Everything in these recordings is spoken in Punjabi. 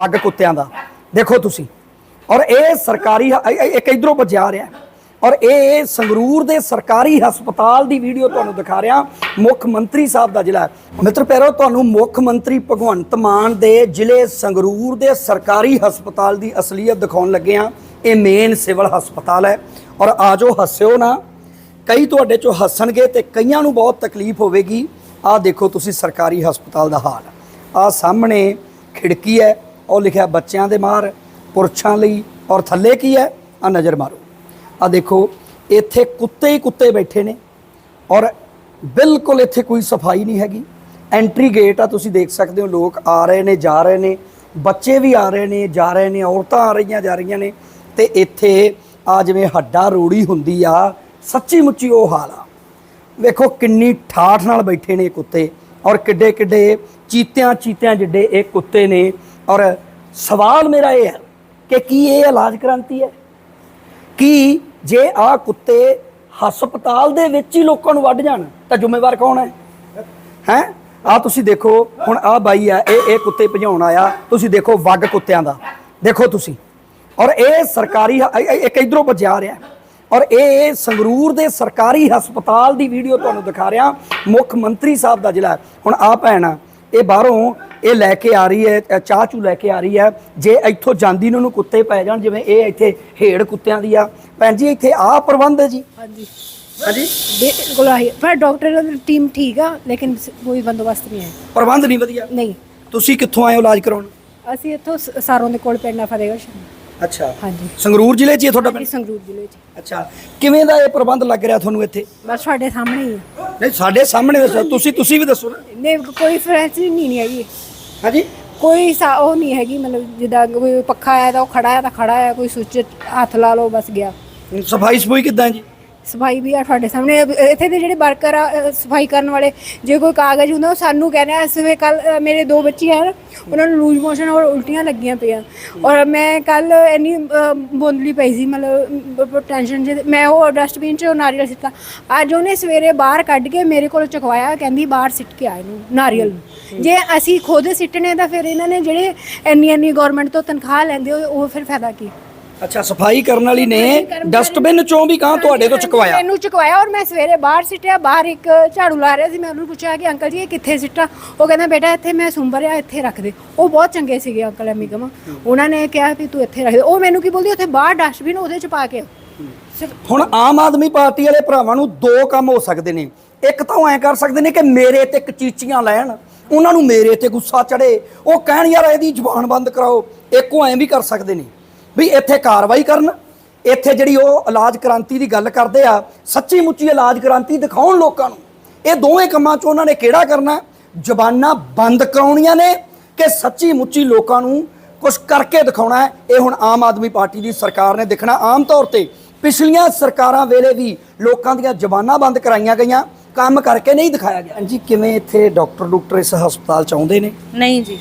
ਪੱਗ ਕੁੱਤਿਆਂ ਦਾ। ਦੇਖੋ ਤੁਸੀਂ। ਔਰ ਇਹ ਸਰਕਾਰੀ ਇਹ- ਇਹ- ਇੱਕ ਇਧਰੋਂ ਵੱਜਿਆ ਰਿਹਾ ਔਰ ਇਹ ਸੰਗਰੂਰ ਦੇ ਸਰਕਾਰੀ ਹਸਪਤਾਲ ਦੀ ਵੀਡੀਓ ਤੁਹਾਨੂੰ ਦਿਖਾ ਰਿਹਾ। ਮੁੱਖ ਮੰਤਰੀ ਸਾਹਿਬ ਦਾ ਜ਼ਿਲ੍ਹਾ ਮਿੱਤਰ ਪਿਆਰੋ, ਤੁਹਾਨੂੰ ਮੁੱਖ ਮੰਤਰੀ ਭਗਵੰਤ ਮਾਨ ਦੇ ਜ਼ਿਲ੍ਹੇ ਸੰਗਰੂਰ ਦੇ ਸਰਕਾਰੀ ਹਸਪਤਾਲ ਦੀ ਅਸਲੀਅਤ ਦਿਖਾਉਣ ਲੱਗੇ ਆ ਇਹ ਮੇਨ ਸਿਵਲ ਹਸਪਤਾਲ ਹੈ। ਔਰ ਆਜੋ ਹੱਸਿਓ ਨਾ। ਕਈ ਤੁਹਾਡੇ ਚੋਂ ਹੱਸਣਗੇ ਤੇ ਕਈਆਂ ਨੂੰ ਬਹੁਤ ਤਕਲੀਫ ਹੋਵੇਗੀ। ਆਹ ਦੇਖੋ ਤੁਸੀਂ ਸਰਕਾਰੀ ਹਸਪਤਾਲ ਦਾ ਹਾਲ। ਆਹ ਸਾਹਮਣੇ ਖਿੜਕੀ ਹੈ। ਉਹ ਲਿਖਿਆ, ਬੱਚਿਆਂ ਦੇ ਮਾਰ, ਪੁਰਸ਼ਾਂ ਲਈ, ਔਰ ਥੱਲੇ ਕੀ ਹੈ? ਆ ਨਜ਼ਰ ਮਾਰੋ। ਆ ਦੇਖੋ, ਇੱਥੇ ਕੁੱਤੇ ਹੀ ਕੁੱਤੇ ਬੈਠੇ ਨੇ, ਔਰ ਬਿਲਕੁਲ ਇੱਥੇ ਕੋਈ ਸਫ਼ਾਈ ਨਹੀਂ ਹੈਗੀ। ਐਂਟਰੀ ਗੇਟ ਆ, ਤੁਸੀਂ ਦੇਖ ਸਕਦੇ ਹੋ, ਲੋਕ ਆ ਰਹੇ ਨੇ, ਜਾ ਰਹੇ ਨੇ, ਬੱਚੇ ਵੀ ਆ ਰਹੇ ਨੇ, ਜਾ ਰਹੇ ਨੇ, ਔਰਤਾਂ ਆ ਰਹੀਆਂ, ਜਾ ਰਹੀਆਂ ਨੇ। ਤੇ ਇੱਥੇ ਆ ਜਿਵੇਂ ਹੱਡਾ ਰੋੜੀ ਹੁੰਦੀ ਆ ਸੱਚੀ ਮੁੱਚੀ ਉਹ ਹਾਲ ਆ। ਵੇਖੋ ਕਿੰਨੀ ਠਾਠ ਨਾਲ ਬੈਠੇ ਨੇ ਕੁੱਤੇ, ਔਰ ਕਿੱਡੇ ਕਿੱਡੇ ਚੀਤਿਆਂ ਚੀਤਿਆਂ ਜਿੱਡੇ ਇਹ ਕੁੱਤੇ ਨੇ ਔਰ ਸਵਾਲ ਮੇਰਾ ਇਹ ਹੈ ਕਿ ਕੀ ਇਹ ਇਲਾਜ ਕ੍ਰਾਂਤੀ ਹੈ? ਕੀ ਜੇ ਆ ਕੁੱਤੇ ਹਸਪਤਾਲ ਦੇ ਵਿੱਚ ਹੀ ਲੋਕਾਂ ਨੂੰ ਵੱਢ ਜਾਣ ਤਾਂ ਜ਼ਿੰਮੇਵਾਰ ਕੌਣ ਹੈ? ਹੈ? ਆ ਤੁਸੀਂ ਦੇਖੋ ਹੁਣ ਆ ਬਾਈ ਆ ਇਹ ਇਹ ਕੁੱਤੇ ਭਜਾਉਣ ਆਇਆ ਤੁਸੀਂ ਦੇਖੋ ਵੱਗ ਕੁੱਤਿਆਂ ਦਾ। ਦੇਖੋ ਤੁਸੀਂ। ਔਰ ਇਹ ਸਰਕਾਰੀ ਇਹ- ਇਹ- ਇੱਕ ਇਧਰੋਂ ਵੱਜਿਆ ਰਿਹਾ। ਔਰ ਇਹ ਸੰਗਰੂਰ ਦੇ ਸਰਕਾਰੀ ਹਸਪਤਾਲ ਦੀ ਵੀਡੀਓ ਤੁਹਾਨੂੰ ਦਿਖਾ ਰਿਹਾ। ਮੁੱਖ ਮੰਤਰੀ ਸਾਹਿਬ ਦਾ ਜ਼ਿਲ੍ਹਾ ਹੁਣ ਆ ਭੈਣ ਆ, ਇਹ ਬਾਹਰੋਂ ਇਹ ਲੈ ਕੇ ਆ ਰਹੀ ਹੈ ਚਾਹ ਚੂ ਲੈ ਕੇ ਆ ਰਹੀ ਹੈ। ਜੇ ਇੱਥੋਂ ਜਾਂਦੀ ਨੂੰ ਕੁੱਤੇ ਪੈ ਜਾਣ ਜਿਵੇਂ ਇਹ ਇੱਥੇ ਹੇੜ ਕੁੱਤਿਆਂ ਦੀ ਆ। ਭੈਣ ਜੀ ਇੱਥੇ ਆ ਪ੍ਰਬੰਧ ਹੈ ਜੀ। ਹਾਂਜੀ। ਹਾਂਜੀ? ਬਿਲਕੁਲ ਆਹੀ ਪਰ ਡਾਕਟਰ ਦੀ ਟੀਮ ਠੀਕ ਆ ਲੇਕਿਨ ਕੋਈ ਬੰਦੋਬਸਤ ਨਹੀਂ ਹੈ। ਪ੍ਰਬੰਧ ਨਹੀਂ ਵਧੀਆ? ਨਹੀਂ। ਤੁਸੀਂ ਕਿੱਥੋਂ ਆਏ ਹੋ ਇਲਾਜ ਕਰਾਉਣ? ਅਸੀਂ ਇੱਥੋਂ ਸਾਰੋਂ ਦੇ ਕੋਲ ਪਿੰਡ ਸਾਹਿਬ ਅੱਛਾ। ਹਾਂਜੀ। ਸੰਗਰੂਰ ਜ਼ਿਲ੍ਹੇ 'ਚ ਹੀ ਹੈ ਤੁਹਾਡਾ ਪਿੰਡ ਸੰਗਰੂਰ ਜ਼ਿਲ੍ਹੇ 'ਚ। ਅੱਛਾ। ਕਿਵੇਂ ਦਾ ਇਹ ਪ੍ਰਬੰਧ ਲੱਗ ਰਿਹਾ ਤੁਹਾਨੂੰ ਇੱਥੇ? ਬਸ ਤੁਹਾਡੇ ਸਾਹਮਣੇ ਹੀ ਹੈ। ਨਹੀਂ ਸਾਡੇ ਸਾਹਮਣੇ ਦੱਸੋ। ਤੁਸੀਂ ਤੁਸੀਂ ਵੀ ਦੱਸੋ ਨਾ। ਨਹੀਂ ਕੋਈ ਫਰੈਂਸ ਨਹੀਂ ਨਹੀਂ ਹੈਗੀ। ਹਾਂਜੀ। ਕੋਈ ਸਾ ਉਹ ਨਹੀਂ ਹੈਗੀ ਮਤਲਬ ਜਿੱਦਾਂ ਕੋਈ ਪੱਖਾ ਆਇਆ ਤਾਂ ਉਹ ਖੜਾ ਹੈ ਤਾਂ ਖੜਾ ਹੈ ਕੋਈ ਸੁੱਚ ਹੱਥ ਲਾ ਲਓ ਬਸ ਗਿਆ। ਸਫ਼ਾਈ ਸਫੂਈ ਕਿੱਦਾਂ ਜੀ? ਸਫ਼ਾਈ ਵੀ ਆ ਤੁਹਾਡੇ ਸਾਹਮਣੇ। ਇੱਥੇ ਦੇ ਜਿਹੜੇ ਵਰਕਰ ਆ ਸਫ਼ਾਈ ਕਰਨ ਵਾਲੇ ਜੇ ਕੋਈ ਕਾਗਜ਼ ਹੁੰਦਾ ਉਹ ਸਾਨੂੰ ਕਹਿੰਦੇ ਆ ਸਵੇ ਕੱਲ ਮੇਰੇ ਦੋ ਬੱਚੇ ਹਨ ਉਹਨਾਂ ਨੂੰ ਲੂਜ਼ ਮੋਸ਼ਨ ਔਰ ਉਲਟੀਆਂ ਲੱਗੀਆਂ ਪਈਆਂ। ਔਰ ਮੈਂ ਕੱਲ ਇੰਨੀ ਅ, ਬੋਂਦਲੀ ਪਈ ਸੀ ਮਤਲਬ ਟੈਨਸ਼ਨ ਚ ਮੈਂ ਉਹ ਡਸਟਬਿਨ ਚ ਉਹ ਨਾਰੀਅਲ ਸਿੱਟਾ ਅੱਜ ਉਹਨੇ ਸਵੇਰੇ ਬਾਹਰ ਕੱਢ ਕੇ ਮੇਰੇ ਕੋਲ ਚੁਕਵਾਇਆ ਕਹਿੰਦੀ ਬਾਹਰ ਸਿੱਟ ਕੇ ਆਏ ਨੂੰ ਨਾਰੀਅਲ ਨੂੰ। ਜੇ ਅਸੀਂ ਖੁਦ ਸਿੱਟਣੇ ਤਾਂ ਫਿਰ ਇਹਨਾਂ ਨੇ ਜਿਹੜੇ ਇੰਨੀ ਇੰਨੀ ਗਵਰਨਮੈਂਟ ਤੋਂ ਤਨਖਾਹ ਲੈਂਦੇ ਉਹ ਉਹ ਫਿਰ ਫਾਇਦਾ ਕੀ? ਅੱਛਾ ਸਫ਼ਾਈ ਕਰਨ ਵਾਲੀ ਨੇ ਡਸਟਬਿਨ ਚੋਂ ਵੀ ਕਾਂ ਤੁਹਾਡੇ ਤੋਂ ਚੁਕਵਾਇਆ? ਮੈਨੂੰ ਚੁਕਵਾਇਆ ਔਰ ਮੈਂ ਸਵੇਰੇ ਬਾਹਰ ਸਿੱਟਿਆ ਬਾਹਰ ਇੱਕ ਝਾੜੂ ਲਾ ਰਿਹਾ ਸੀ ਮੈਂ ਉਹਨੂੰ ਪੁੱਛਿਆ ਕਿ ਅੰਕਲ ਜੀ ਇਹ ਕਿੱਥੇ ਸਿੱਟਾ? ਉਹ ਕਹਿੰਦਾ ਬੇਟਾ ਇੱਥੇ ਮੈਂ ਸੁੰਬਰਿਆ ਇੱਥੇ ਰੱਖ ਦੇ। ਉਹ ਬਹੁਤ ਚੰਗੇ ਸੀਗੇ ਅੰਕਲ ਐਮੀ ਕਮਾ ਉਹਨਾਂ ਨੇ ਕਿਹਾ ਵੀ ਤੂੰ ਇੱਥੇ ਰੱਖ ਦੇ। ਉਹ ਮੈਨੂੰ ਕੀ ਬੋਲਦੀ ਉੱਥੇ ਬਾਹਰ ਡਸਟਬਿਨ ਉਹਦੇ ਚ ਪਾ ਕੇ ਹੁਣ ਆਮ ਆਦਮੀ ਪਾਰਟੀ ਵਾਲੇ ਭਰਾਵਾਂ ਨੂੰ ਦੋ ਕੰਮ ਹੋ ਸਕਦੇ ਨੇ। ਇੱਕ ਤਾਂ ਉਹ ਐਂ ਕਰ ਸਕਦੇ ਨੇ ਕਿ ਮੇਰੇ ਤੇ ਕਚੀਚੀਆਂ ਲੈਣ ਉਹਨਾਂ ਨੂੰ ਮੇਰੇ ਤੇ ਗੁੱਸਾ ਚੜੇ ਉਹ ਕਹਿਣ ਯਾਰ ਇਹਦੀ ਜ਼ੁਬਾਨ ਬੰਦ ਕਰਾਓ। ਇੱਕ ਉਹ ਐਂ ਵੀ ਕਰ ਸਕਦੇ ਨੇ। ਵੀ ਇੱਥੇ ਕਾਰਵਾਈ ਕਰਨ। ਇੱਥੇ ਜਿਹੜੀ ਉਹ ਇਲਾਜ ਕ੍ਰਾਂਤੀ ਦੀ ਗੱਲ ਕਰਦੇ ਆ ਸੱਚੀ ਮੁੱਚੀ ਇਲਾਜ ਕ੍ਰਾਂਤੀ ਦਿਖਾਉਣ ਲੋਕਾਂ ਨੂੰ। ਇਹ ਦੋਵੇਂ ਕੰਮਾਂ 'ਚ ਉਹਨਾਂ ਨੇ ਕਿਹੜਾ ਕਰਨਾ? ਜ਼ੁਬਾਨਾਂ ਬੰਦ ਕਰਾਉਣੀਆਂ ਨੇ ਕਿ ਸੱਚੀ ਮੁੱਚੀ ਲੋਕਾਂ ਨੂੰ ਕੁਝ ਕਰਕੇ ਦਿਖਾਉਣਾ ਹੈ? ਇਹ ਹੁਣ ਆਮ ਆਦਮੀ ਪਾਰਟੀ ਦੀ ਸਰਕਾਰ ਨੇ ਦਿਖਣਾ। ਆਮ ਤੌਰ ਤੇ ਪਿਛਲੀਆਂ ਸਰਕਾਰਾਂ ਵੇਲੇ ਵੀ ਲੋਕਾਂ ਦੀਆਂ ਜ਼ਬਾਨਾਂ ਬੰਦ ਕਰਾਈਆਂ ਗਈਆਂ। ਕੰਮ ਕਰਕੇ ਨਹੀਂ ਦਿਖਾਇਆ ਗਿਆ। ਜੀ ਕਿਵੇਂ ਇੱਥੇ ਡਾਕਟਰ ਡਾਕਟਰ ਇਸ ਹਸਪਤਾਲ ਚ ਆਉਂਦੇ ਨੇ? ਨਹੀਂ ਜੀ।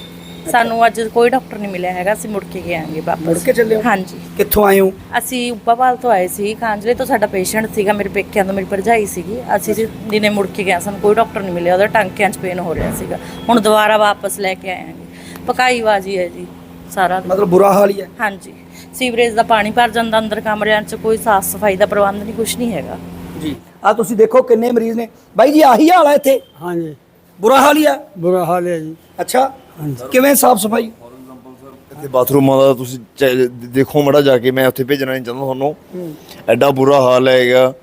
ਸਾਨੂੰ ਅੱਜ ਕੋਈ ਡਾਕਟਰ ਨਹੀਂ ਮਿਲਿਆ ਹੈਗਾ ਅਸੀਂ ਮੁੜ ਕੇ ਗਏ ਆਂਗੇ ਵਾਪਸ। ਮੁੜ ਕੇ ਚੱਲੇ ਹੋ? ਹਾਂਜੀ। ਕਿੱਥੋਂ ਆਏ ਹੋ? ਅਸੀਂ ਉੱਪਾਵਾਲ ਤੋਂ ਆਏ ਸੀ ਕਾਂਜਲੇ ਤੋਂ ਸਾਡਾ ਪੇਸ਼ੈਂਟ ਸੀਗਾ ਮੇਰੇ ਪੇਕਿਆਂ ਤੋਂ ਮੇਰੀ ਭਰਜਾਈ ਸੀਗੀ। ਅਸੀਂ ਜੀ ਦਿਨੇ ਮੁੜ ਕੇ ਗਏ ਸਾਨੂੰ ਕੋਈ ਡਾਕਟਰ ਨਹੀਂ ਮਿਲਿਆ ਉਹਦਾ ਟਾਂਕਿਆਂ 'ਚ ਪੇਨ ਹੋ ਰਿਹਾ ਸੀਗਾ। ਹੁਣ ਦੁਬਾਰਾ ਵਾਪਸ ਲੈ ਕੇ ਆਏ ਆਂਗੇ। ਪਕਾਈ ਬਾਜੀ ਹੈ ਜੀ ਸਾਰਾ ਮਤਲਬ ਬੁਰਾ ਹਾਲ ਹੀ ਹੈ। ਹਾਂਜੀ। ਸੀਵਰੇਜ ਦਾ ਪਾਣੀ ਭਰ ਜਾਂਦਾ ਅੰਦਰ ਕਮਰਿਆਂ 'ਚ ਕੋਈ ਸਾਫ਼ ਸਫ਼ਾਈ ਦਾ ਪ੍ਰਬੰਧ ਨਹੀਂ ਕੁਝ ਨਹੀਂ ਹੈਗਾ। ਜੀ। ਆ ਤੁਸੀਂ ਦੇਖੋ ਕਿੰਨੇ ਮਰੀਜ਼ ਨੇ। ਬਾਈ ਜੀ ਆਹੀ ਹਾਲ ਹੈ ਇੱਥੇ? ਹਾਂਜੀ। ਬੁਰਾ ਹਾਲ ਹੀ ਹੈ? ਬੁਰਾ ਹਾਲ ਹੈ ਜੀ। ਅੱਛਾ। ਕਿਵੇਂ ਸਾਫ਼ ਸਫ਼ਾਈ? ਇੱਥੇ ਬਾਥਰੂਮਾਂ ਦਾ ਤੁਸੀਂ ਚੈ- ਦੇਖੋ ਮੜਾ ਜਾ ਕੇ ਮੈਂ ਉੱਥੇ ਭੇਜਣਾ ਨਹੀਂ ਚਾਹੁੰਦਾ ਤੁਹਾਨੂੰ। ਐਡਾ ਬੁਰਾ ਹਾਲ ਹੈਗਾ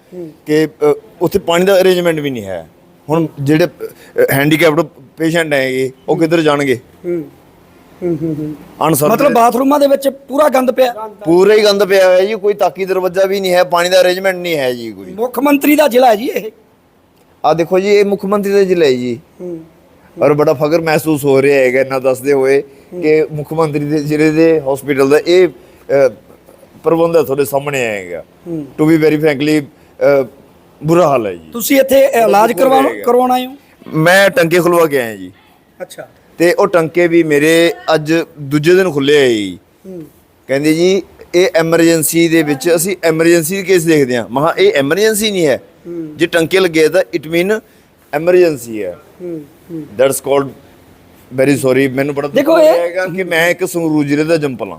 ਕਿ ਅ, ਉੱਥੇ ਪਾਣੀ ਦਾ ਅਰੇਂਜਮੈਂਟ ਵੀ ਨਹੀਂ ਹੈ। ਹੁਣ ਜਿਹੜੇ ਹੈਂਡੀਕੈਪਡ ਪੇਸ਼ੈਂਟ ਹੈਗੇ ਉਹ ਕਿੱਧਰ ਜਾਣਗੇ? ਅਨਸਰ ਮਤਲਬ ਬਾਥਰੂਮਾਂ ਦੇ ਵਿੱਚ ਪੂਰਾ ਗੰਦ ਪਿਆ? ਪੂਰਾ ਹੀ ਗੰਦ ਪਿਆ ਹੋਇਆ ਜੀ ਕੋਈ ਤਾਕੀ ਦਰਵਾਜ਼ਾ ਵੀ ਨਹੀਂ ਹੈ ਪਾਣੀ ਦਾ ਅਰੇਂਜਮੈਂਟ ਨਹੀਂ ਹੈ ਜੀ ਕੋਈ। ਮੁੱਖ ਮੰਤਰੀ ਦਾ ਜ਼ਿਲ੍ਹਾ ਹੈ ਜੀ ਇਹ। ਆ ਦੇਖੋ ਜੀ ਇਹ ਮੁੱਖ ਮੰਤਰੀ ਦਾ ਜ਼ਿਲ੍ਹਾ ਹੈ ਜੀ। ਔਰ ਬੜਾ ਫਖਰ ਮਹਿਸੂਸ ਹੋ ਰਿਹਾ ਹੈਗਾ ਇਹਨਾਂ ਦੱਸਦੇ ਹੋਏ ਕਿ ਮੁੱਖ ਮੰਤਰੀ ਦੇ ਜ਼ਿਲ੍ਹੇ ਦੇ ਹਸਪੀਟਲ ਦਾ ਇਹ ਪ੍ਰਬੰਧ ਤੁਹਾਡੇ ਸਾਹਮਣੇ ਆਏਗਾ। ਟੂ ਬੀ ਵੈਰੀ ਫ੍ਰੈਂਕਲੀ ਬੁਰਾ ਹਾਲ ਹੈ ਜੀ। ਤੁਸੀਂ ਇੱਥੇ ਇਲਾਜ ਕਰਵਾਉਣ। ਕਰਵਾਉਣ ਆਏ ਹੋ? ਮੈਂ ਟੰਕੇ ਖੁਲਵਾ ਕੇ ਆਇਆ ਜੀ। ਅੱਛਾ। ਤੇ ਉਹ ਟੰਕੇ ਵੀ ਮੇਰੇ ਅੱਜ ਦੂਜੇ ਦਿਨ ਖੁੱਲੇ ਆ ਜੀ। ਕਹਿੰਦੇ ਜੀ ਇਹ ਐਮਰਜੈਂਸੀ ਦੇ ਵਿੱਚ ਅਸੀਂ ਐਮਰਜੈਂਸੀ ਕੇਸ ਦੇਖਦੇ ਹਾਂ। ਮਹਾ ਇਹ ਐਮਰਜੈਂਸੀ ਨਹੀਂ ਹੈ। ਜੇ ਟੰਕੇ ਲੱਗੇ ਤਾਂ ਇਟ ਮੀਨ ਐਮਰਜੈਂਸੀ ਹੈ। ਦੈਟਸ ਕਾਲਡ ਵੈਰੀ ਸੌਰੀ ਮੈਨੂੰ ਬੜਾ ਦੁੱਖ ਹੋ ਰਿਹਾ ਇਹ- ਹੈਗਾ ਕਿ ਮੈਂ ਇੱਕ ਸੰਗਰੂਰ ਜ਼ਿਲ੍ਹੇ ਦਾ ਜੰਪਲ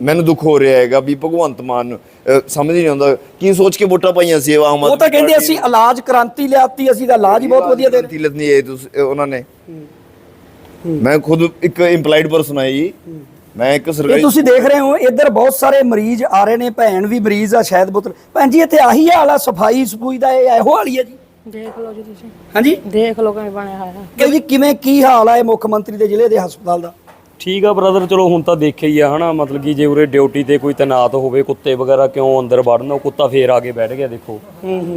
ਮੈਨੂੰ ਦੁੱਖ ਹੋ ਰਿਹਾ ਹੈਗਾ ਵੀ ਭਗਵੰਤ ਮਾਨ ਸਮਝ ਨਹੀਂ ਆਉਂਦਾ ਕੀ ਸੋਚ ਕੇ ਵੋਟਾਂ ਪਾਈਆਂ ਸੀ ਆਮ ਉਹ ਤਾਂ ਕਹਿੰਦੇ ਅਸੀਂ ਇਲਾਜ ਕ੍ਰਾਂਤੀ ਲਿਆਤੀ ਅਸੀਂ ਤਾਂ ਇਲਾਜ ਹੀ ਬਹੁਤ ਵਧੀਆ ਦੇ ਰਹੇ। ਤਿਲਤ ਨਹੀਂ ਇਹ ਤੁਸੀਂ ਉਹਨਾਂ ਨੇ। ਮੈਂ ਖੁਦ ਇੱਕ ਇੰਪਲਾਈਡ ਪਰਸਨ ਆ ਜੀ। ਮੈਂ ਇੱਕ ਇਹ ਸਰਕਾਰੀ ਤੁਸੀਂ ਦੇਖ ਰਹੇ ਹੋ ਇੱਧਰ ਬਹੁਤ ਸਾਰੇ ਮਰੀਜ਼ ਆ ਰਹੇ ਨੇ ਭੈਣ ਵੀ ਮਰੀਜ਼ ਆ ਸ਼ਾਇਦ ਬੁੱਤ ਭੈਣ ਜੀ ਇੱਥੇ ਆਹੀ ਹਾਲ ਆ ਸਫ਼ਾਈ ਸਫੂਈ ਦਾ ਇਹ ਇਹੋ ਹਾਲ ਹੀ ਆ ਜੀ। ਦੇਖ ਲਓ ਜੀ ਤੁਸੀਂ। ਹਾਂਜੀ? ਦੇਖ ਲਓ ਕਿਵੇਂ ਬਣਿਆ ਹੋਇਆ। ਕਿ ਜੀ ਕਿਵੇਂ ਕੀ ਹਾਲ ਆ ਇਹ ਮੁੱਖ ਮੰਤਰੀ ਦੇ ਜ਼ਿਲ੍ਹੇ ਦੇ ਹਸਪਤਾਲ ਦਾ? ਠੀਕ ਆ ਬ੍ਰਦਰ ਚਲੋ ਹੁਣ ਤਾਂ ਦੇਖਿਆ ਹੀ ਆ ਹਨਾ? ਮਤਲਬ ਕਿ ਜੇ ਉਰੇ ਡਿਊਟੀ ਤੇ ਕੋਈ ਤੈਨਾਤ ਹੋਵੇ ਕੁੱਤੇ ਵਗੈਰਾ ਕਿਉਂ ਅੰਦਰ ਵੜਨ? ਉਹ ਕੁੱਤਾ ਫੇਰ ਆ ਕੇ ਬੈਠ ਗਿਆ ਦੇਖੋ।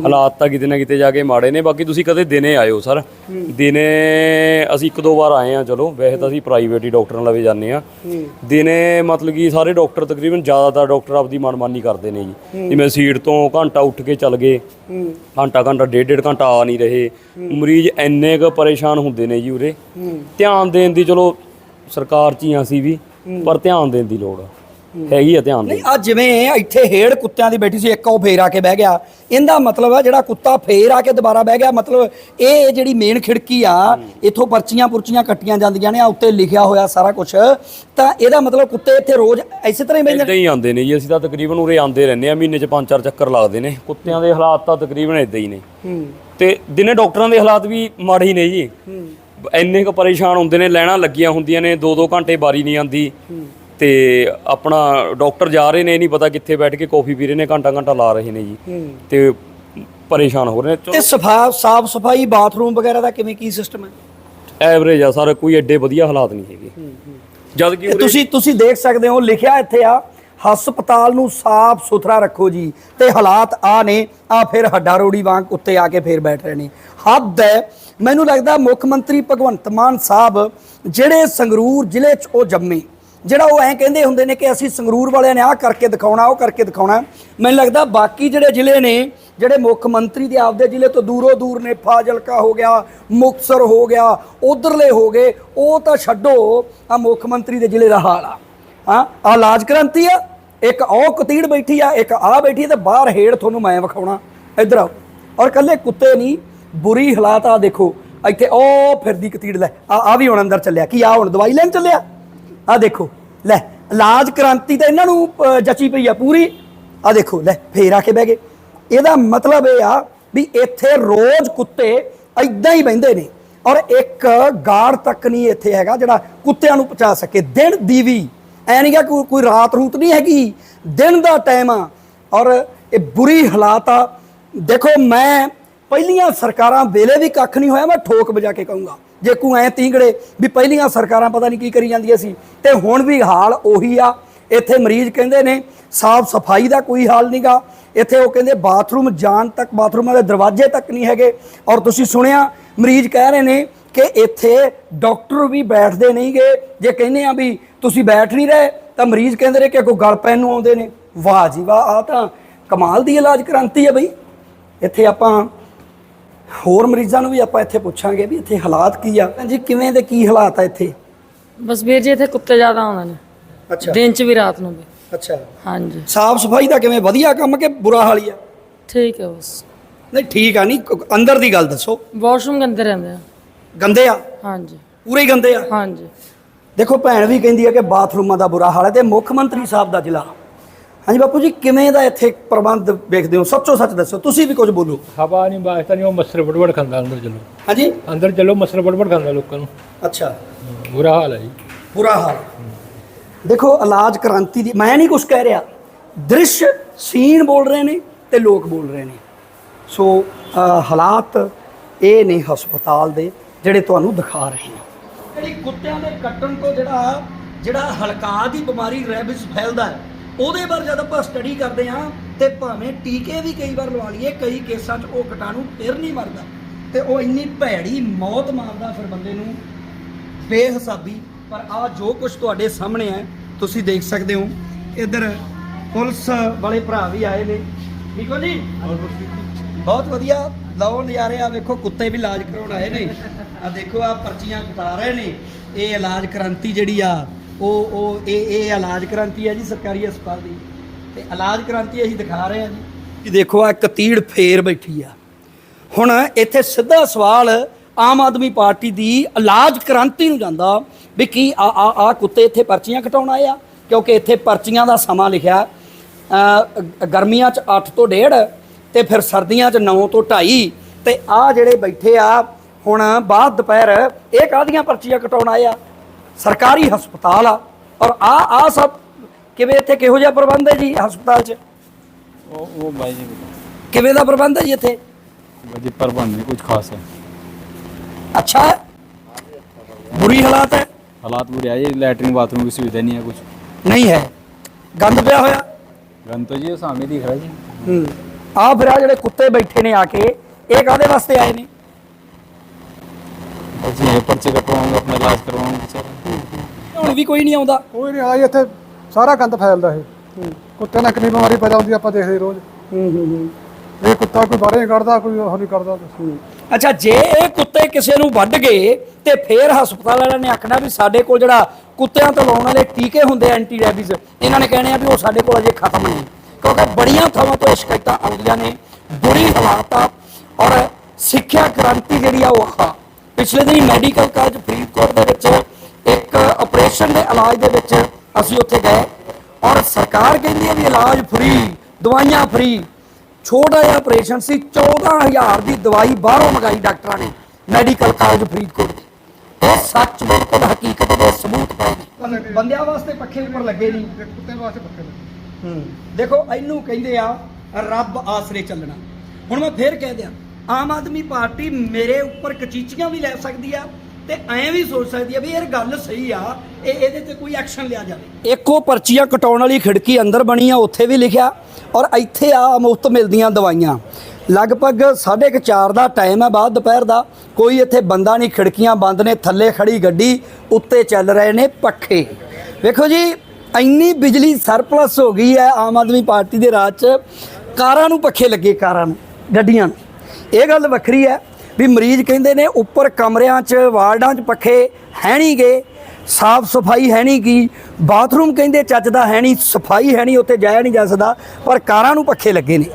ਹਾਲਾਤ ਤਾਂ ਕਿਤੇ ਨਾ ਕਿਤੇ ਜਾ ਕੇ ਮਾੜੇ ਨੇ ਬਾਕੀ ਤੁਸੀਂ ਕਦੇ ਦਿਨੇ ਆਇਓ ਸਰ। ਦਿਨੇ ਅਸੀਂ ਇੱਕ ਦੋ ਵਾਰ ਆਏ ਆ ਚਲੋ। ਵੈਸੇ ਤਾਂ ਅਸੀਂ ਪ੍ਰਾਈਵੇਟ ਹੀ ਡਾਕਟਰਾਂ ਲਵੇ ਜਾਂਦੇ ਆ। ਦਿਨੇ ਮਤਲਬ ਕਿ ਸਾਰੇ ਡਾਕਟਰ ਤਕਰੀਬਨ ਜ਼ਿਆਦਾਤਰ ਡਾਕਟਰ ਆਪਦੀ ਮਨਮਾਨੀ ਕਰਦੇ ਨੇ ਜੀ। ਜਿਵੇਂ ਸੀਟ ਤੋਂ ਘੰਟਾ ਉੱਠ ਕੇ ਚੱਲ ਗਏ। ਘੰਟਾ ਘੰਟਾ ਡੇਢ ਡੇਢ ਘੰਟਾ ਆ ਨਹੀਂ ਰਹੇ। ਮਰੀਜ਼ ਇੰਨੇ ਕੁ ਪਰੇਸ਼ਾਨ ਹੁੰਦੇ ਨੇ ਜੀ ਉਰੇ। ਧਿਆਨ ਦੇਣ ਦੀ ਚਲੋ ਸਰਕਾਰ ਚ ਹੀ ਅਸੀਂ ਵੀ ਪਰ ਧਿਆਨ ਦੇਣ ਦੀ ਲੋੜ ਆ। ਹੈਗੀ ਆ ਧਿਆਨ ਨਹੀਂ ਦੀ ਆ ਜਿਵੇਂ ਇੱਥੇ ਹੇੜ ਕੁੱਤਿਆਂ ਦੀ ਬੈਠੀ ਸੀ ਇੱਕ ਉਹ ਫੇਰ ਆ ਕੇ ਬਹਿ ਗਿਆ। ਇਹਦਾ ਮਤਲਬ ਆ ਜਿਹੜਾ ਕੁੱਤਾ ਫੇਰ ਆ ਕੇ ਦੁਬਾਰਾ ਬਹਿ ਗਿਆ ਮਤਲਬ ਇਹ ਜਿਹੜੀ ਮੇਨ ਖਿੜਕੀ ਆ ਇੱਥੋਂ ਪਰਚੀਆਂ ਪੁਰਚੀਆਂ ਕੱਟੀਆਂ ਜਾਂਦੀਆਂ ਨੇ ਆ ਉੱਤੇ ਲਿਖਿਆ ਹੋਇਆ ਸਾਰਾ ਕੁਝ ਤਾਂ ਇਹਦਾ ਮਤਲਬ ਕੁੱਤੇ ਇੱਥੇ ਰੋਜ਼ ਇਸੇ ਤਰ੍ਹਾਂ ਹੀ ਬਹਿੰਦੇ ਇਦਾਂ ਹੀ ਆਉਂਦੇ ਨੇ ਜੀ ਅਸੀਂ ਤਾਂ ਤਕਰੀਬਨ ਉਰੇ ਆਉਂਦੇ ਰਹਿੰਦੇ ਆ ਮਹੀਨੇ ਚ ਪੰਜ ਚਾਰ ਚੱਕਰ ਲੱਗਦੇ ਨੇ। ਕੁੱਤਿਆਂ ਦੇ ਹਾਲਾਤ ਤਾਂ ਤਕਰੀਬਨ ਇਦਾਂ ਹੀ ਨੇ। ਤੇ ਦਿਨੇ ਡਾਕਟਰਾਂ ਦੇ ਹਾਲਾਤ ਵੀ ਮਾੜੇ ਹੀ ਨੇ ਜੀ। ਇੰਨੇ ਕੁ ਪਰੇਸ਼ਾਨ ਹੁੰਦੇ ਨੇ ਲੈਣਾ ਲੱਗੀਆਂ ਹੁੰਦੀਆਂ ਨੇ 2-2 ਘੰਟੇ ਬਾਰੀ ਨਹੀਂ ਆਂਦੀ ਤੇ ਆਪਣਾ ਡਾਕਟਰ ਜਾ ਰਹੇ ਨੇ ਨਹੀਂ ਪਤਾ ਕਿੱਥੇ ਬੈਠ ਕੇ ਕੌਫੀ ਪੀ ਰਹੇ ਨੇ ਘੰਟਾ ਘੰਟਾ ਲਾ ਰਹੇ ਨੇ ਜੀ। ਤੇ ਪਰੇਸ਼ਾਨ ਹੋ ਰਹੇ ਨੇ। ਤੇ ਸਫਾ ਸਾਫ਼ ਸਫ਼ਾਈ ਬਾਥਰੂਮ ਵਗੈਰਾ ਦਾ ਕਿਵੇਂ ਕੀ ਸਿਸਟਮ ਹੈ? ਐਵਰੇਜ ਆ ਸਰ ਕੋਈ ਐਡੇ ਵਧੀਆ ਹਾਲਾਤ ਨਹੀਂ ਹੈਗੇ। ਜਦ ਕਿ ਤੁਸੀਂ ਤੁਸੀਂ ਦੇਖ ਸਕਦੇ ਹੋ ਲਿਖਿਆ ਇੱਥੇ ਆ ਹਸਪਤਾਲ ਨੂੰ ਸਾਫ਼ ਸੁਥਰਾ ਰੱਖੋ ਜੀ। ਤੇ ਹਾਲਾਤ ਆ ਨੇ ਆ ਫਿਰ ਹੱਡਾ ਰੋੜੀ ਵਾਂਗ ਉੱਤੇ ਆ ਕੇ ਫੇਰ ਬੈਠ ਰਹੇ ਨੇ। ਹੱਦ ਹੈ ਮੈਨੂੰ ਲੱਗਦਾ ਮੁੱਖ ਮੰਤਰੀ ਭਗਵੰਤ ਮਾਨ ਸਾਹਿਬ ਜਿਹੜੇ ਸੰਗਰੂਰ ਜ਼ਿਲ੍ਹੇ 'ਚ ਉਹ ਜੰਮੇ, ਜਿਹੜਾ ਉਹ ਐਂ ਕਹਿੰਦੇ ਹੁੰਦੇ ਨੇ ਕਿ ਅਸੀਂ ਸੰਗਰੂਰ ਵਾਲਿਆਂ ਨੇ ਆਹ ਕਰਕੇ ਦਿਖਾਉਣਾ, ਉਹ ਕਰਕੇ ਦਿਖਾਉਣਾ। ਮੈਨੂੰ ਲੱਗਦਾ ਬਾਕੀ ਜਿਹੜੇ ਜ਼ਿਲ੍ਹੇ ਨੇ, ਜਿਹੜੇ ਮੁੱਖ ਮੰਤਰੀ ਦੇ ਆਪਦੇ ਜ਼ਿਲ੍ਹੇ ਤੋਂ ਦੂਰੋਂ ਦੂਰ ਨੇ, ਫਾਜ਼ਿਲਕਾ ਹੋ ਗਿਆ, ਮੁਕਤਸਰ ਹੋ ਗਿਆ, ਉਧਰਲੇ ਹੋ ਗਏ, ਉਹ ਤਾਂ ਛੱਡੋ ਆ ਮੁੱਖ ਮੰਤਰੀ ਦੇ ਜ਼ਿਲ੍ਹੇ ਦਾ ਹਾਲ ਆ। ਹਾਂ ਆ ਇਲਾਜ ਕ੍ਰਾਂਤੀ ਆ, ਇੱਕ ਉਹ ਕਤੀੜ ਬੈਠੀ ਆ, ਇੱਕ ਆ ਬੈਠੀ ਆ ਤੇ ਬਾਹਰ ਹੇੜ ਤੁਹਾਨੂੰ ਮੈਂ ਵਿਖਾਉਣਾ। ਇੱਧਰ ਆਓ। ਔਰ ਕੱਲੇ ਕੁੱਤੇ ਨਹੀਂ ਬੁਰੀ ਹਾਲਾਤ ਆ ਦੇਖੋ ਇੱਥੇ ਉਹ ਫਿਰਦੀ ਕਤੀੜ ਲੈ ਆ ਆ ਵੀ ਹੁਣ ਅੰਦਰ ਚੱਲਿਆ ਕੀ ਆ ਹੁਣ ਦਵਾਈ ਲੈਣ ਚੱਲਿਆ? ਆ ਦੇਖੋ ਲੈ ਇਲਾਜ ਕ੍ਰਾਂਤੀ ਤਾਂ ਇਹਨਾਂ ਨੂੰ ਅ, ਜਚੀ ਪਈ ਆ ਪੂਰੀ। ਆ ਦੇਖੋ ਲੈ ਫੇਰ ਆ ਕੇ ਬਹਿ ਗਏ। ਇਹਦਾ ਮਤਲਬ ਇਹ ਆ ਵੀ ਇੱਥੇ ਰੋਜ਼ ਕੁੱਤੇ ਐਦਾਂ ਹੀ ਬਹਿੰਦੇ ਨੇ। ਔਰ ਇੱਕ ਗਾਰਡ ਤੱਕ ਨਹੀਂ ਇੱਥੇ ਹੈਗਾ ਜਿਹੜਾ ਕੁੱਤਿਆਂ ਨੂੰ ਪਹੁੰਚਾ ਸਕੇ। ਦਿਨ ਦੀ ਵੀ ਐ ਨਹੀਂ ਗਾ ਕੋਈ ਰਾਤ ਰੂਤ ਨਹੀਂ ਹੈਗੀ। ਦਿਨ ਦਾ ਟਾਈਮ ਆ। ਔਰ ਇਹ ਬੁਰੀ ਹਾਲਾਤ ਆ। ਦੇਖੋ ਮੈਂ ਪਹਿਲੀਆਂ ਸਰਕਾਰਾਂ ਵੇਲੇ ਵੀ ਕੱਖ ਨਹੀਂ ਹੋਇਆ, ਮੈਂ ਠੋਕ ਵਜਾ ਕੇ ਕਹੂੰਗਾ। ਜੇ ਕੋਈ ਐ ਤੀਂਗੜੇ ਵੀ ਪਹਿਲੀਆਂ ਸਰਕਾਰਾਂ ਪਤਾ ਨਹੀਂ ਕੀ ਕਰੀ ਜਾਂਦੀਆਂ ਸੀ, ਤੇ ਹੁਣ ਵੀ ਹਾਲ ਉਹੀ ਆ। ਇੱਥੇ ਮਰੀਜ਼ ਕਹਿੰਦੇ ਨੇ, ਸਾਫ਼ ਸਫ਼ਾਈ ਦਾ ਕੋਈ ਹਾਲ ਨਹੀਂਗਾ ਇੱਥੇ ਉਹ ਕਹਿੰਦੇ, ਬਾਥਰੂਮ ਜਾਣ ਤੱਕ, ਬਾਥਰੂਮਾਂ ਦੇ ਦਰਵਾਜ਼ੇ ਤੱਕ ਨਹੀਂ ਹੈਗੇ। ਔਰ ਤੁਸੀਂ ਸੁਣਿਆ, ਮਰੀਜ਼ ਕਹਿ ਰਹੇ ਨੇ ਕਿ ਇੱਥੇ ਡਾਕਟਰ ਵੀ ਬੈਠਦੇ ਨਹੀਂਗੇ। ਜੇ ਕਹਿੰਦੇ ਆ ਵੀ ਤੁਸੀਂ ਬੈਠ ਨਹੀਂ ਰਹੇ, ਤਾਂ ਮਰੀਜ਼ ਕਹਿੰਦੇ ਨੇ ਕਿ ਕੋਈ ਗਲ ਪੈਣ ਨੂੰ ਆਉਂਦੇ ਨੇ। ਵਾਹ ਜੀ ਵਾਹ ਆ ਤਾਂ ਕਮਾਲ ਦੀ ਇਲਾਜ ਕ੍ਰਾਂਤੀ ਹੈ ਬਈ। ਇੱਥੇ ਆਪਾਂ ਹੋਰ ਮਰੀਜ਼ਾਂ ਨੂੰ ਵੀ ਆਪਾਂ ਇੱਥੇ ਪੁੱਛਾਂਗੇ ਵੀ ਇੱਥੇ ਹਾਲਾਤ ਕੀ ਆ। ਜੀ ਕਿਵੇਂ ਦੇ ਕੀ ਹਾਲਾਤ ਆ ਇੱਥੇ? ਬਸ ਵੀਰ ਜੀ ਇੱਥੇ ਕੁੱਤੇ ਜ਼ਿਆਦਾ ਆਉਂਦੇ ਨੇ। ਅੱਛਾ। ਦਿਨ ਚ ਵੀ ਰਾਤ ਨੂੰ ਵੀ। ਅੱਛਾ। ਹਾਂਜੀ। ਸਾਫ਼ ਸਫ਼ਾਈ ਦਾ ਕਿਵੇਂ? ਵਧੀਆ ਕੰਮ ਕਿ ਬੁਰਾ ਹਾਲ ਹੀ ਆ? ਠੀਕ ਹੈ ਬਸ। ਨਹੀਂ ਠੀਕ ਆ ਨਹੀਂ ਕ- ਅੰਦਰ ਦੀ ਗੱਲ ਦੱਸੋ। ਵਾਸ਼ਰੂਮ ਗੰਦੇ ਰਹਿੰਦੇ ਆ। ਗੰਦੇ ਆ? ਹਾਂਜੀ। ਪੂਰੇ ਹੀ ਗੰਦੇ ਆ? ਹਾਂਜੀ। ਦੇਖੋ ਭੈਣ ਵੀ ਕਹਿੰਦੀ ਹੈ ਕਿ ਬਾਥਰੂਮਾਂ ਦਾ ਬੁਰਾ ਹਾਲ ਹੈ ਤੇ ਮੁੱਖ ਮੰਤਰੀ ਸਾਹਿਬ ਦਾ ਜ਼ਿਲ੍ਹਾ ਹਾਂਜੀ ਬਾਪੂ ਜੀ ਕਿਵੇਂ ਦਾ ਇੱਥੇ ਪ੍ਰਬੰਧ ਵੇਖਦੇ ਹੋ? ਸੱਚੋ ਸੱਚ ਦੱਸੋ ਤੁਸੀਂ ਵੀ ਕੁਝ ਬੋਲੋ। ਹਵਾ ਨਹੀਂ ਵਾਸਤਾ ਨਹੀਂ ਉਹ ਮੱਛਰ ਵੜਵੜ ਖਾਂਦਾ ਅੰਦਰ ਚਲੋ। ਹਾਂਜੀ? ਅੰਦਰ ਚਲੋ ਮੱਛਰ ਵੜਵੜ ਖਾਂਦਾ ਲੋਕਾਂ ਨੂੰ। ਅੱਛਾ। ਬੁਰਾ ਹਾਲ ਹੈ ਜੀ। ਬੁਰਾ ਹਾਲ। ਦੇਖੋ ਇਲਾਜ ਕ੍ਰਾਂਤੀ ਦੀ ਮੈਂ ਨਹੀਂ ਕੁਝ ਕਹਿ ਰਿਹਾ। ਦ੍ਰਿਸ਼ ਸੀਨ ਬੋਲ ਰਹੇ ਨੇ ਤੇ ਲੋਕ ਬੋਲ ਰਹੇ ਨੇ। ਸੋ ਹਾਲਾਤ ਇਹ ਨੇ ਹਸਪਤਾਲ ਦੇ ਜਿਹੜੇ ਤੁਹਾਨੂੰ ਦਿਖਾ ਰਹੇ ਹਾਂ ਜਿਹੜੀ ਕੁੱਤਿਆਂ ਦੇ ਕੱਟਣ ਤੋਂ ਜਿਹੜਾ ਜਿਹੜਾ ਹਲਕਾ ਦੀ ਬਿਮਾਰੀ ਰੈਬਿਸ ਫੈਲਦਾ ਹੈ ਉਹਦੇ ਬਾਰੇ ਜਦ ਆਪਾਂ ਸਟੱਡੀ ਕਰਦੇ ਹਾਂ ਤੇ ਭਾਵੇਂ ਟੀਕੇ ਵੀ ਕਈ ਵਾਰ ਲਵਾ ਲਈਏ, ਕਈ ਕੇਸਾਂ 'ਚ ਉਹ ਕੀਟਾਣੂ ਫਿਰ ਨਹੀਂ ਮਰਦਾ। ਤੇ ਉਹ ਇੰਨੀ ਭੈੜੀ ਮੌਤ ਮਾਰਦਾ ਫਿਰ ਬੰਦੇ ਨੂੰ, ਬੇਹਿਸਾਬੀ। ਪਰ ਆ ਜੋ ਕੁਝ ਤੁਹਾਡੇ ਸਾਹਮਣੇ ਹੈ, ਤੁਸੀਂ ਦੇਖ ਸਕਦੇ ਹੋ। ਇੱਧਰ ਪੁਲਿਸ ਵਾਲੇ ਭਰਾ ਵੀ ਆਏ ਨੇ। ਠੀਕ ਹੋ ਜੀ? ਬਹੁਤ ਵਧੀਆ। ਲਓ ਨਜ਼ਾਰੇ ਆ ਵੇਖੋ, ਕੁੱਤੇ ਵੀ ਇਲਾਜ ਕਰਾਉਣ ਆਏ ਨੇ। ਆ ਦੇਖੋ ਆ ਪਰਚੀਆਂ ਕਟਾ ਰਹੇ ਨੇ। ਇਹ ਇਲਾਜ ਕ੍ਰਾਂਤੀ ਜਿਹੜੀ ਆ ਉਹ ਉਹ, ਇਹ ਇਹ ਇਲਾਜ ਕ੍ਰਾਂਤੀ ਹੈ ਜੀ, ਸਰਕਾਰੀ ਹਸਪਤਾਲ ਦੀ। ਤੇ ਇਲਾਜ ਕ੍ਰਾਂਤੀ ਅਸੀਂ ਦਿਖਾ ਰਹੇ ਹਾਂ ਜੀ। ਇਹ ਦੇਖੋ ਆ ਕਤੀੜ ਫੇਰ ਬੈਠੀ ਆ। ਹੁਣ ਇੱਥੇ ਸਿੱਧਾ ਸਵਾਲ ਆਮ ਆਦਮੀ ਪਾਰਟੀ ਦੀ ਇਲਾਜ ਕ੍ਰਾਂਤੀ ਨੂੰ ਜਾਂਦਾ ਵੀ ਕੀ ਆ ਆ ਆ ਕੁੱਤੇ ਇੱਥੇ ਪਰਚੀਆਂ ਕਟਾਉਣ ਆਏ ਆ? ਕਿਉਂਕਿ ਇੱਥੇ ਪਰਚੀਆਂ ਦਾ ਸਮਾਂ ਲਿਖਿਆ ਗਰਮੀਆਂ 'ਚ 8 ਤੋਂ 1.5 ਤੇ ਫਿਰ ਸਰਦੀਆਂ 'ਚ 9 ਤੋਂ 2.5 ਤੇ ਆ ਜਿਹੜੇ ਬੈਠੇ ਆ, ਹੁਣ ਬਾਅਦ ਦੁਪਹਿਰ ਇਹ ਕਾਹਦੀਆਂ ਪਰਚੀਆਂ ਕਟਾਉਣ ਆਏ ਆ? ਸਰਕਾਰੀ ਹਸਪਤਾਲ ਆ। ਔਰ ਆ ਆ ਸਭ ਕਿਵੇਂ ਇੱਥੇ ਕਿਹੋ ਜਿਹਾ ਪ੍ਰਬੰਧ ਹੈ ਜੀ ਹਸਪਤਾਲ 'ਚ? ਉਹ ਉਹ ਬਾਈ ਜੀ ਕਿਵੇਂ ਦਾ ਪ੍ਰਬੰਧ ਹੈ ਜੀ ਇੱਥੇ? ਜੀ ਪ੍ਰਬੰਧ ਨਹੀਂ ਕੁਝ ਖਾਸ ਹੈ। ਅੱਛਾ ਹੈ? ਬੁਰੀ ਹਾਲਾਤ ਹੈ? ਹਾਲਾਤ ਬੁਰੇ ਆ ਜੀ ਲੈਟਰਿੰਗ ਬਾਥਰੂਮ ਦੀ ਸੁਵਿਧਾ ਨਹੀਂ ਹੈ ਕੁਝ ਨਹੀਂ ਹੈ। ਗੰਦ ਪਿਆ ਹੋਇਆ? ਗੰਦ ਤਾਂ ਜੀ ਸਾਹਮਣੇ ਦਿਖ ਰਿਹਾ ਜੀ। ਹੂੰ। ਆ ਫਿਰ ਆ ਜਿਹੜੇ ਕੁੱਤੇ ਬੈਠੇ ਨੇ ਆ ਕੇ ਇਹ ਕਾਦੇ ਵਾਸਤੇ ਆਏ ਨੇ? ਅਸੀਂ ਇਹ ਪਰਚੇ ਕਟਵਾਉਂਗੇ ਆਪਣਾ ਇਲਾਜ ਕਰਵਾਉਂਗੇ ਸਰ ਹੁਣ ਵੀ ਕੋਈ ਨਹੀਂ ਆਉਂਦਾ। ਕੋਈ ਨਹੀਂ ਆਈ ਇੱਥੇ ਸਾਰਾ ਗੰਦ ਫੈਲਦਾ ਇਹ। ਕੁੱਤੇ ਨਾਲ ਕਿੰਨੀ ਬਿਮਾਰੀ ਪੈਦਾ ਹੁੰਦੀ ਆਪਾਂ ਦੇਖਦੇ ਰੋਜ਼। ਹੂੰ ਹੂੰ ਹੂੰ। ਇਹ ਕੁੱਤਾ ਕੋਈ ਬਾਹਰੇ ਨਹੀਂ ਕੋਈ ਉਹ ਨਹੀਂ ਕਰਦਾ ਅੱਛਾ ਜੇ ਇਹ ਕੁੱਤੇ ਕਿਸੇ ਨੂੰ ਵੱਢ ਗਏ ਤੇ ਫੇਰ ਹਸਪਤਾਲ ਵਾਲਿਆਂ ਨੇ ਆਖਣਾ ਵੀ ਸਾਡੇ ਕੋਲ ਜਿਹੜਾ ਕੁੱਤਿਆਂ ਤੋਂ ਲਾਉਣ ਵਾਲੇ ਟੀਕੇ ਹੁੰਦੇ ਆ ਐਂਟੀ ਰੈਬੀਜ਼ ਇਹਨਾਂ ਨੇ ਕਹਿਣੇ ਆ ਵੀ ਉਹ ਸਾਡੇ ਕੋਲ ਅਜੇ ਖਤਮ ਨਹੀਂ। ਕਿਉਂਕਿ ਬੜੀਆਂ ਥਾਵਾਂ ਤੋਂ ਇਹ ਸ਼ਿਕਾਇਤਾਂ ਆਉਂਦੀਆਂ ਨੇ ਬੁਰੀ ਹਾਲਾਤ ਔਰ ਸਿੱਖਿਆ ਕ੍ਰਾਂਤੀ ਜਿਹੜੀ ਆ ਉਹ ਆ। ਪਿਛਲੇ ਦਿਨੀ ਮੈਡੀਕਲ ਕਾਲਜ ਫਰੀਦਕੋਟ ਦੇ ਵਿੱਚ ਇੱਕ ਆਪਰੇਸ਼ਨ ਦੇ ਇਲਾਜ ਦੇ ਵਿੱਚ ਅਸੀਂ ਉੱਥੇ ਗਏ ਔਰ ਸਰਕਾਰ ਕਹਿੰਦੀ ਹੈ ਵੀ ਇਲਾਜ ਫ੍ਰੀ ਦਵਾਈਆਂ ਫ੍ਰੀ। ਛੋਟਾ ਜਿਹਾ ਆਪਰੇਸ਼ਨ ਸੀ 14000 ਦੀ ਦਵਾਈ ਬਾਹਰੋਂ ਮੰਗਾਈ ਡਾਕਟਰਾਂ ਨੇ ਮੈਡੀਕਲ ਕਾਲਜ ਫਰੀਦਕੋਟ ਦੇ। ਇਹ ਸੱਚ ਬਿਲਕੁਲ ਹਕੀਕਤ ਦੇ ਸਬੂਤ ਪਏ ਬੰਦਿਆਂ ਵਾਸਤੇ ਪੱਖੇ ਉੱਪਰ ਲੱਗੇ ਨਹੀਂ। ਕੁੱਤੇ ਵਾਸਤੇ ਪੱਕੇ ਹੂੰ। ਦੇਖੋ ਇਹਨੂੰ ਕਹਿੰਦੇ ਆ ਰੱਬ ਆਸਰੇ ਚੱਲਣਾ। ਹੁਣ ਮੈਂ ਫੇਰ ਕਹਿ ਦਿਆਂ ਆਮ ਆਦਮੀ ਪਾਰਟੀ ਮੇਰੇ ਉੱਪਰ ਕਚੀਚੀਆਂ ਵੀ ਲੈ ਸਕਦੀ ਆ ਤੇ ਐਂ ਵੀ ਸੋਚ ਸਕਦੀ ਆ ਵੀ ਯਾਰ ਗੱਲ ਸਹੀ ਆ, ਇਹ ਇਹਦੇ ਤੇ ਕੋਈ ਐਕਸ਼ਨ ਲਿਆ ਜਾਵੇ। ਇੱਕੋ ਪਰਚੀਆਂ ਕਟਾਉਣ ਵਾਲੀ ਖਿੜਕੀ ਅੰਦਰ ਬਣੀ ਆ, ਉੱਥੇ ਵੀ ਲਿਖਿਆ ਔਰ ਇੱਥੇ ਆ ਮੁਫਤ ਮਿਲਦੀਆਂ ਦਵਾਈਆਂ। ਲਗਭਗ 4:30 ਦਾ ਟਾਈਮ ਹੈ ਬਾਅਦ ਦੁਪਹਿਰ ਦਾ, ਕੋਈ ਇੱਥੇ ਬੰਦਾ ਨਹੀਂ, ਖਿੜਕੀਆਂ ਬੰਦ ਨੇ, ਥੱਲੇ ਖੜੀ ਗੱਡੀ, ਉੱਤੇ ਚੱਲ ਰਹੇ ਨੇ ਪੱਖੇ। ਵੇਖੋ ਜੀ, ਇੰਨੀ ਬਿਜਲੀ ਸਰਪਲਸ ਹੋ ਗਈ ਹੈ ਆਮ ਆਦਮੀ ਪਾਰਟੀ ਦੇ ਰਾਜ 'ਚ, ਕਾਰਾਂ ਨੂੰ ਪੱਖੇ ਲੱਗੇ, ਕਾਰਾਂ ਨੂੰ, ਗੱਡੀਆਂ ਨੂੰ। ਇਹ ਗੱਲ ਵੱਖਰੀ ਹੈ ਵੀ ਮਰੀਜ਼ ਕਹਿੰਦੇ ਨੇ ਉੱਪਰ ਕਮਰਿਆਂ 'ਚ, ਵਾਰਡਾਂ 'ਚ ਪੱਖੇ ਹੈ ਨਹੀਂ ਗੇ, ਸਾਫ਼ ਸਫ਼ਾਈ ਹੈ ਨਹੀਂ ਗੀ, ਬਾਥਰੂਮ ਕਹਿੰਦੇ ਚੱਜ ਦਾ ਹੈ ਨਹੀਂ, ਸਫ਼ਾਈ ਹੈ ਨਹੀਂ, ਉੱਥੇ ਜਾਇਆ ਨਹੀਂ ਜਾ ਸਕਦਾ, ਪਰ ਕਾਰਾਂ ਨੂੰ ਪੱਖੇ ਲੱਗੇ ਨੇ।